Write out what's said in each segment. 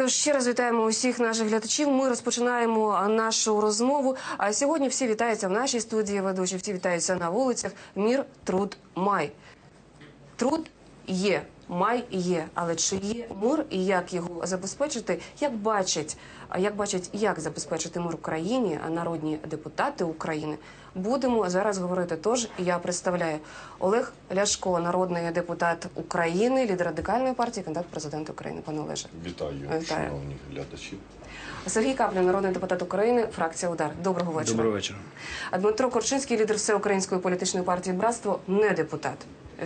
Тож ще раз вітаємо усіх наших глядачів. Ми розпочинаємо нашу розмову. А сьогодні всі вітаються в нашій студії. Ведучі всі вітаються на вулицях. Мір, труд, май. Труд є, май є, але чи є мир і як його забезпечити? Як бачать, як бачать, як забезпечити мир в країні, народні депутати України? Будемо зараз говорити. Тож я представляю Олег Ляшко, народний депутат України, лідер радикальної партії, кандидат в президенти України. Пане Олеже, Вітаю, Вітаю. шановні глядачі. Сергій Каплін, народний депутат України, фракція Удар. Доброго вечора. Доброго вечора. А Дмитро Корчинський, лідер всеукраїнської політичної партії Братство, не депутат.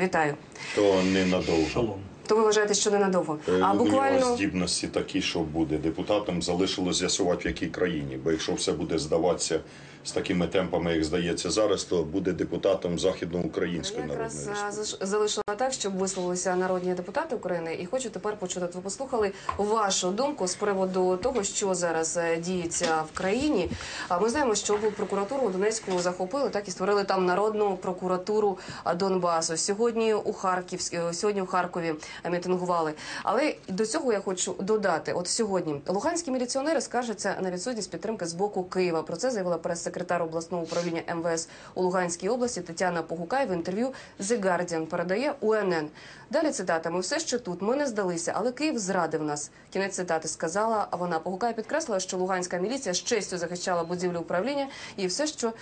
Вітаю. То ненадовго. Шалом. То ви вважаєте, що ненадовго? Е, А буквально здібності такі, що буде депутатом, залишилось з'ясувати, в якій країні. Бо якщо все буде здаватися з такими темпами, як здається зараз, то буде депутатом Західноукраїнської я народної республіки. залишила так, щоб висловилися народні депутати України, і хочу тепер почути. Ви послухали вашу думку з приводу того, що зараз е, діється в країні. А ми знаємо, що прокуратуру у Донецьку захопили, так і створили там народну прокуратуру Донбасу. Сьогодні у Харківськ, е, сьогодні у Харкові мітингували. Але до цього я хочу додати: от сьогодні луганські міліціонери скаржаться на відсутність підтримки з боку Києва. Про це заявила прес-секретар обласного управління МВС у Луганській області Тетяна Погукай в інтерв'ю The Guardian передає УНН. Далі цитата: Ми все ще тут. Ми не здалися, але Київ зрадив нас. Кінець цитати сказала А вона. Погукай підкреслила, що луганська міліція з честю захищала будівлю управління і все, що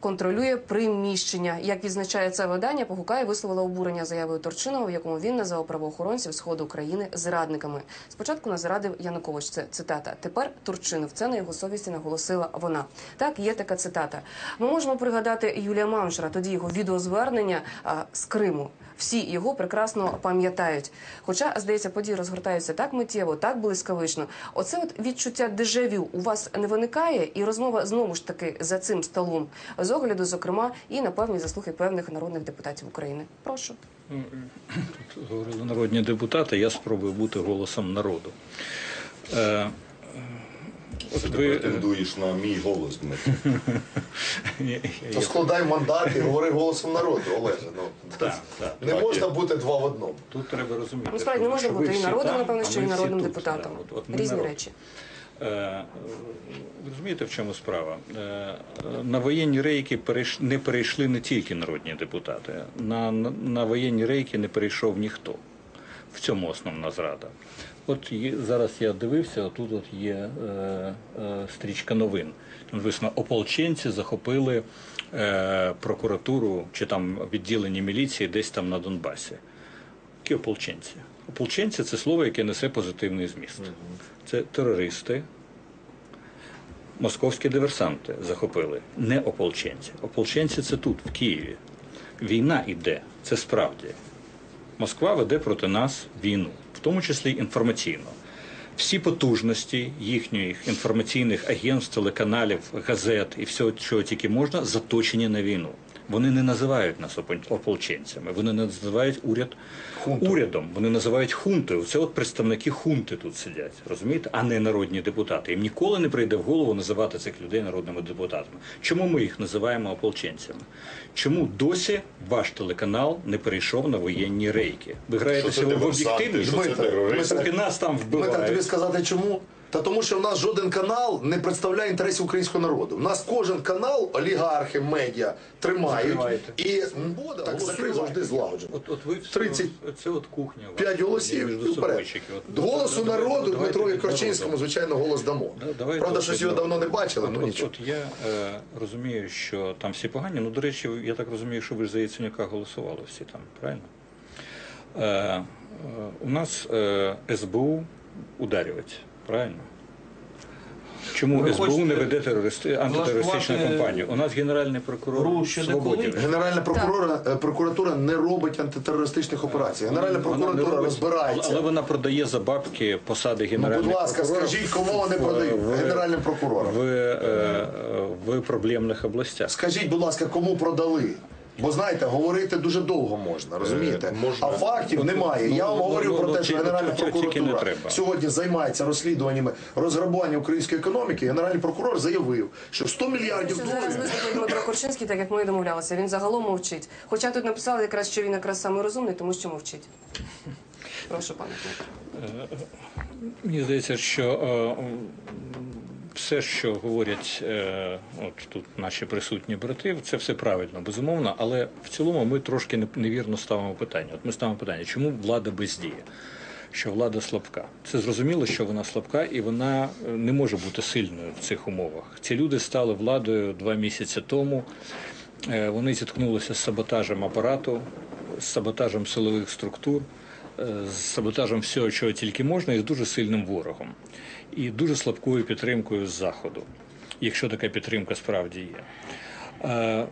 контролює приміщення. Як відзначає це видання, Погукай висловила обурення заявою Турчинова, в якому він назвав правоохоронців сходу України зрадниками. Спочатку нас зрадив Янукович. Це цитата. Тепер Турчинов. Це на його совісті наголосила вона. Так, є така цитата. Ми можемо пригадати Юлія Мамшера, тоді його відеозвернення з Криму. Всі його прекрасно пам'ятають. Хоча, здається, події розгортаються так миттєво, так блискавично. Оце от відчуття дежавю у вас не виникає, і розмова знову ж таки за цим столом з огляду, зокрема, і на певні заслуги певних народних депутатів України. Прошу. Тут говорили народні депутати, я спробую бути голосом народу. Е, Ти ви, претендуєш на мій голос, Дмитро. То складай мандат і говори голосом народу, Олеже. Ну, Так, так. не Так, можна є. бути два в одному. Тут треба розуміти. Насправді не можна бути і народом, напевно, що і народним депутатом. От- от Різні народ. речі. Е, Ви розумієте, в чому справа? Е, е, На воєнні рейки перейш- не перейшли не тільки народні депутати. На, на, на воєнні рейки не перейшов ніхто. В цьому основна зрада. От є, зараз я дивився, тут от є е, е, стрічка новин. Там написано, ополченці захопили е, прокуратуру чи там відділення міліції десь там на Донбасі. Які ополченці? Ополченці це слово, яке несе позитивний зміст. Це терористи, московські диверсанти захопили, не ополченці. Ополченці це тут, в Києві. Війна йде, це справді. Москва веде проти нас війну, тому числі інформаційно. Всі потужності їхніх інформаційних агентств, телеканалів, газет і всього, чого тільки можна, заточені на війну. Вони не називають нас опо- ополченцями, вони не називають уряд урядом, вони називають хунтою. Це от представники хунти тут сидять, розумієте, а не народні депутати. Їм ніколи не прийде в голову називати цих людей народними депутатами. Чому ми їх називаємо ополченцями? Чому досі ваш телеканал не перейшов на воєнні рейки? Ви граєте Що це сьогодні в об'єктивність? Поки нас там Дмитро, тобі вбивають. сказати чому? Та тому, що в нас жоден канал не представляє інтересів українського народу. У нас кожен канал, олігархи, медіа тримають. Закриваєте. І м, так закрив завжди злагоджено. От, от ви все, 30 це от кухня. ваша. П'ять голосів і вперед. От, Голосу давайте- народу давайте Дмитрові. Корчинському, звичайно, голос дамо. Да, давайте Правда, щось його давно не бачили, От, ну от, нічого. от я е, розумію, що там всі погані. Ну, до речі, я так розумію, що ви ж за Яценюка голосували всі там, правильно? Е, е, у нас е, СБУ ударюють, правильно? Чому Ви СБУ хочете не веде терористи, антитерористичну влаштувати кампанію? У нас генеральний прокурор гру коли? Генеральна прокурора, е, прокуратура не робить антитерористичних операцій. Генеральна Вона не прокуратура робить, розбирається. Але вона продає за бабки посади Ну, генеральних будь ласка, прокурорів скажіть, кому вони продають? в- Генеральним прокурорам. в, е, в проблемних областях. Скажіть, будь ласка, кому продали? Бо знаєте, говорити дуже довго можна, розумієте? Е, можна. А фактів немає. ну, Я вам ну, говорю ну, про ну, те, що Генеральна тільки прокуратура треба. сьогодні займається розслідуваннями розграбування української економіки. Генеральний прокурор заявив, що 100 мільярдів Що зараз доларів. виступить Дмитро Корчинський, так як ми і домовлялися. Він загалом мовчить. Хоча тут написали якраз, що він якраз самий розумний, тому що мовчить. Прошу, пане Мені здається, що е, все, що говорять е, от тут наші присутні брати, це все правильно, безумовно, але в цілому ми трошки невірно ставимо питання. От ми ставимо питання, чому влада бездіє? Що влада слабка. Це зрозуміло, що вона слабка і вона е, не може бути сильною в цих умовах. Ці люди стали владою два місяці тому. Е, Вони зіткнулися з саботажем апарату, з саботажем силових структур, з саботажем всього, чого тільки можна, і з дуже сильним ворогом, і дуже слабкою підтримкою з заходу, якщо така підтримка справді є. Е,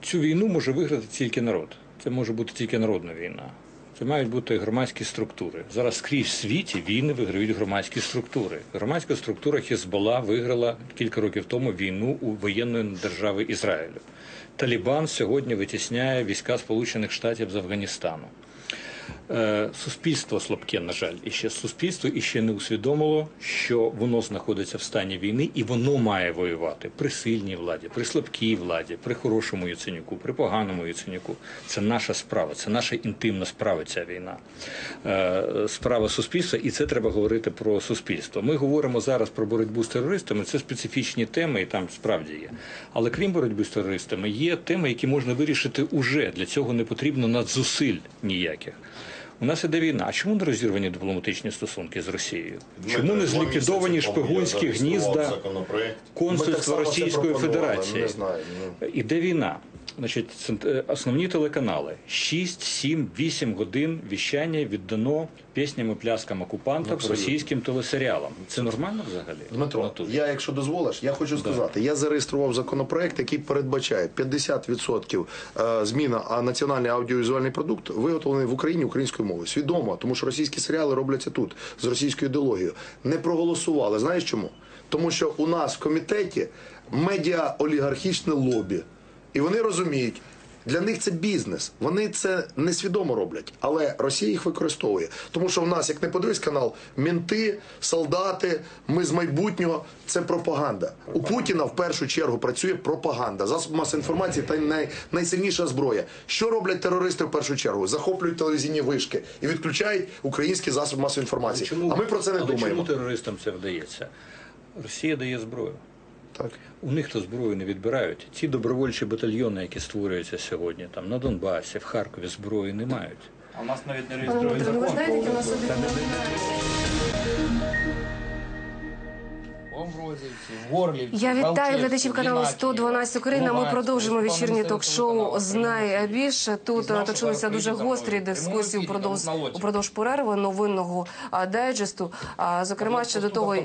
Цю війну може виграти тільки народ. Це може бути тільки народна війна. Це мають бути громадські структури. Зараз скрізь в світі війни виграють громадські структури. Громадська структура Хізбола виграла кілька років тому війну у воєнної держави Ізраїлю. Талібан сьогодні витісняє війська Сполучених Штатів з Афганістану. Е, Суспільство слабке, на жаль, і ще суспільство і ще не усвідомило, що воно знаходиться в стані війни і воно має воювати при сильній владі, при слабкій владі, при хорошому Яценюку, при поганому Яценюку. Це наша справа, це наша інтимна справа. Ця війна, Е, справа суспільства, і це треба говорити про суспільство. Ми говоримо зараз про боротьбу з терористами. Це специфічні теми, і там справді є. Але крім боротьби з терористами, є теми, які можна вирішити уже. Для цього не потрібно надзусиль ніяких. У нас іде війна. А чому не розірвані дипломатичні стосунки з Росією? Чому не зліквідовані шпигунські гнізда. Консульства Російської Федерації? Ну. Іде війна. Значить, е, основні телеканали 6, 7, 8 годин віщання віддано піснями, пляскам окупантів російським телесеріалам. Це нормально взагалі? Дмитро, Ну, я, якщо дозволиш, я хочу сказати, я зареєстрував законопроект, який передбачає 50% е, зміна, а національний аудіовізуальний продукт виготовлений в Україні українською мовою. Свідомо, тому що російські серіали робляться тут з російською ідеологією. Не проголосували. Знаєш чому? Тому що у нас в комітеті медіа олігархічне лобі, і вони розуміють. Для них це бізнес. Вони це несвідомо роблять, але Росія їх використовує. Тому що в нас, як не подивись канал, мінти, солдати, ми з майбутнього це пропаганда. У Путіна в першу чергу працює пропаганда. Засоб масової інформації та най, найсильніша зброя. Що роблять терористи в першу чергу? Захоплюють телевізійні вишки і відключають українські засоби масової інформації. а ми про це не але думаємо. Чому терористам це вдається? Росія дає зброю. Так. У них то зброю не відбирають. Ці добровольчі батальйони, які створюються сьогодні, там на Донбасі, в Харкові, зброї не мають. А у нас навіть не реєструють ви знаєте, які у нас один Оброзівці, Горлівці, Я вітаю глядачів каналу Єнакієво, 112 Україна. Ми продовжимо вечірнє ток-шоу Знай більше. Тут точилися дуже гострі дискусії ефірі, упродовж перерви новинного дайджесту. А зокрема Там щодо того,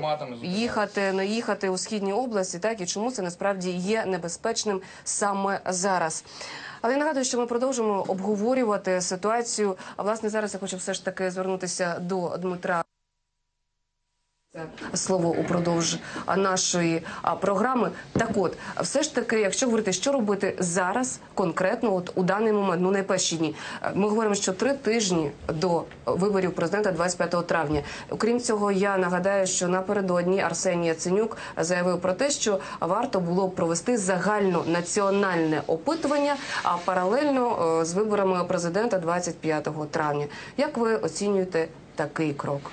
їхати, не їхати у східній області, так і чому це насправді є небезпечним саме зараз. Але я нагадую, що ми продовжимо обговорювати ситуацію. А власне зараз я хочу все ж таки звернутися до Дмитра. Слово упродовж нашої програми. Так от, все ж таки, якщо говорити, що робити зараз конкретно, от у даний момент, ну найперші дні, ми говоримо, що три тижні до виборів президента 25 травня. Окрім цього, я нагадаю, що напередодні Арсеній Яценюк заявив про те, що варто було провести загальнонаціональне опитування, а паралельно е, з виборами президента 25 травня. Як ви оцінюєте такий крок?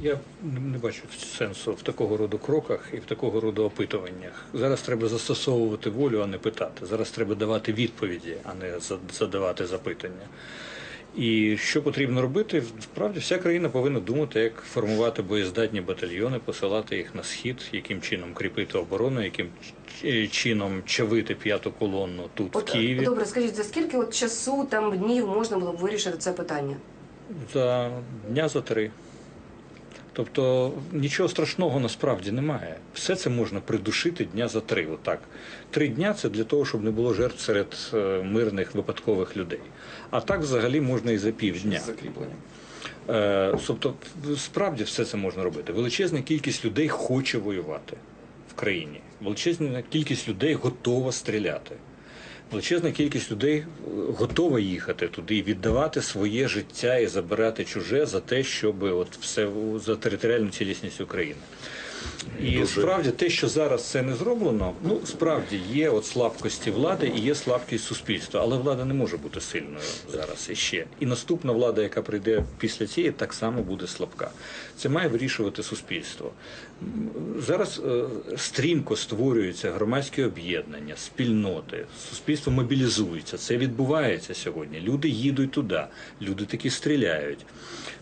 Я не бачу сенсу в такого роду кроках і в такого роду опитуваннях. Зараз треба застосовувати волю, а не питати. Зараз треба давати відповіді, а не задавати запитання. І що потрібно робити? Справді вся країна повинна думати, як формувати боєздатні батальйони, посилати їх на схід, яким чином кріпити оборону, яким чином чавити п'яту колонну тут, в От, е, Києві. Добре, скажіть, за скільки от часу там днів можна було б вирішити це питання? За дня за три. Тобто нічого страшного насправді немає. Все це можна придушити дня за три. Отак. Три дня це для того, щоб не було жертв серед е, мирних випадкових людей. А так взагалі можна і за півдня. з закріпленням. Е, Тобто, справді все це можна робити. Величезна кількість людей хоче воювати в країні. Величезна кількість людей готова стріляти. Величезна кількість людей е, готова їхати туди, і віддавати своє життя і забирати чуже за те, щоб от все за територіальну цілісність України. І справді те, що зараз це не зроблено, ну справді є от слабкості влади і є слабкість суспільства, але влада не може бути сильною зараз іще. І наступна влада, яка прийде після цієї, так само буде слабка. Це має вирішувати суспільство. Зараз е, стрімко створюються громадські об'єднання, спільноти, суспільство мобілізується. Це відбувається сьогодні. Люди їдуть туди, люди такі стріляють,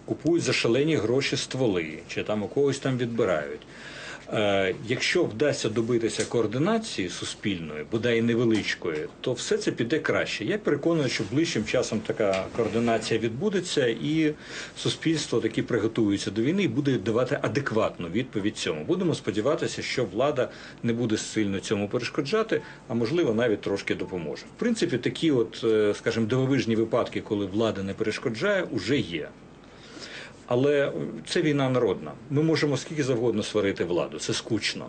купують за шалені гроші стволи, чи там у когось там відбирають. Е, Якщо вдасться добитися координації суспільної, бодай невеличкої, то все це піде краще. Я переконаний, що ближчим часом така координація відбудеться, і суспільство таки приготується до війни і буде давати адекватну відповідь цьому. Будемо сподіватися, що влада не буде сильно цьому перешкоджати, а можливо навіть трошки допоможе. В принципі, такі, от, е, скажімо, дивовижні випадки, коли влада не перешкоджає, уже є. Але це війна народна. Ми можемо скільки завгодно сварити владу. Це скучно.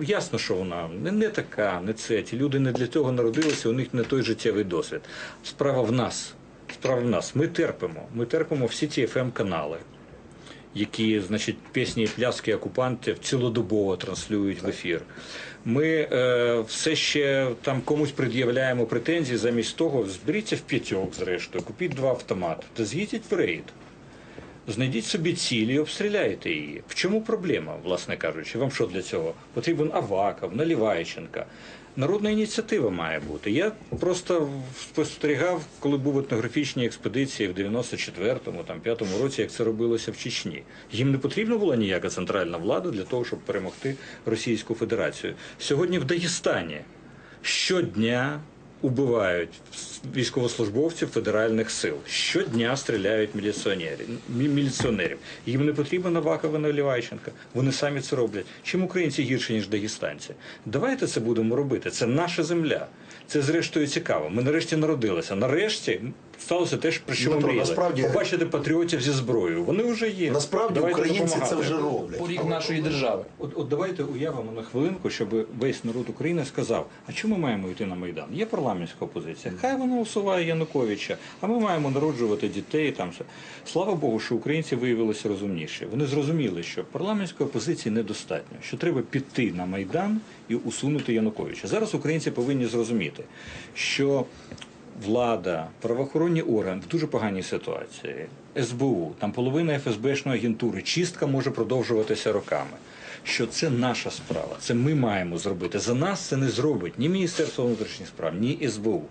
Ясно, що вона не, не така, не це. Ті люди не для того народилися, у них не той життєвий досвід. Справа в нас. Справа в нас. Ми терпимо. Ми терпимо всі ті fm канали які, значить, пісні і пляски окупантів цілодобово транслюють в ефір. Ми е, все ще там комусь пред'являємо претензії, замість того зберіться в п'ятьох, зрештою, купіть два автомати та з'їдіть в рейд. Знайдіть собі ціль і обстріляйте її. В чому проблема, власне кажучи? Вам що для цього? Потрібен Аваков, Налівайченка. Народна ініціатива має бути. Я просто спостерігав, коли був в етнографічній експедиції в 94-му, там 5-му році, як це робилося в Чечні. Їм не потрібна була ніяка центральна влада для того, щоб перемогти Російську Федерацію. Сьогодні в Дагестані щодня убивають військовослужбовців федеральних сил. Щодня стріляють міліціонерів. міліціонерів. Їм не потрібна Навакова Наливайченка. Вони самі це роблять. Чим українці гірше, ніж дагестанці? Давайте це будемо робити. Це наша земля. Це зрештою цікаво. Ми нарешті народилися. Нарешті сталося те, про що ми мріяли. насправді- Побачити патріотів зі зброєю. Вони вже є. Насправді Давайте українці це вже роблять. Поріг нашої держави. От, от давайте уявимо на хвилинку, щоб весь народ України сказав: а чому ми маємо йти на майдан? Є парламентська опозиція. Хай вона усуває Януковича, а ми маємо народжувати дітей. Там все. Слава Богу, що українці виявилися розумніші. Вони зрозуміли, що парламентської опозиції недостатньо, що треба піти на майдан і усунути Януковича. Зараз українці повинні зрозуміти, що влада, правоохоронні органи в дуже поганій ситуації. СБУ, там половина ФСБшної агентури, чистка може продовжуватися роками. Що це наша справа, це ми маємо зробити. За нас це не зробить ні Міністерство внутрішніх справ, ні СБУ.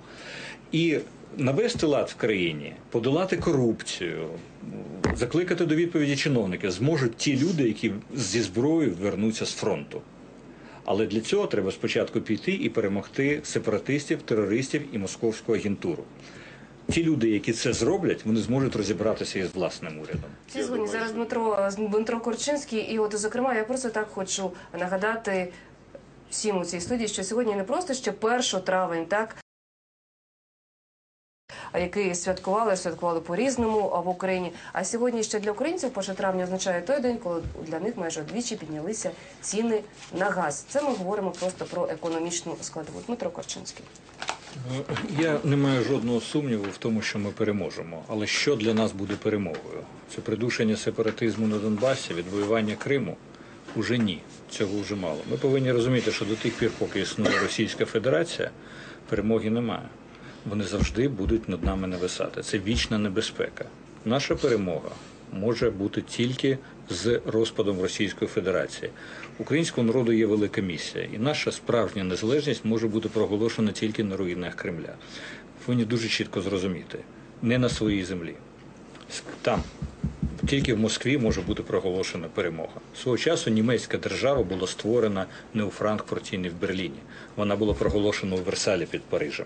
І навести лад в країні, подолати корупцію, закликати до відповіді чиновників зможуть ті люди, які зі зброєю вернуться з фронту. Але для цього треба спочатку піти і перемогти сепаратистів, терористів і московську агентуру. Ті люди, які це зроблять, вони зможуть розібратися із власним урядом. Ці згодні зараз Дмитро Дмитро Корчинський, і от зокрема, я просто так хочу нагадати всім у цій студії, що сьогодні не просто ще 1 травень, так. Який святкували, святкували по-різному а в Україні. А сьогодні ще для українців 1 травня означає той день, коли для них майже вдвічі піднялися ціни на газ. Це ми говоримо просто про економічну складову. Дмитро Корчинський. Я не маю жодного сумніву в тому, що ми переможемо. Але що для нас буде перемогою? Це придушення сепаратизму на Донбасі, відвоювання Криму? Уже ні. Цього вже мало. Ми повинні розуміти, що до тих пір, поки існує Російська Федерація, перемоги немає. Вони завжди будуть над нами нависати. Це вічна небезпека. Наша перемога може бути тільки з розпадом Російської Федерації. Українського народу є велика місія, і наша справжня незалежність може бути проголошена тільки на руїнах Кремля. Повинні дуже чітко зрозуміти, не на своїй землі. Там тільки в Москві може бути проголошена перемога. Свого часу німецька держава була створена не у Франкфурті, не в Берліні. Вона була проголошена у Версалі під Парижем.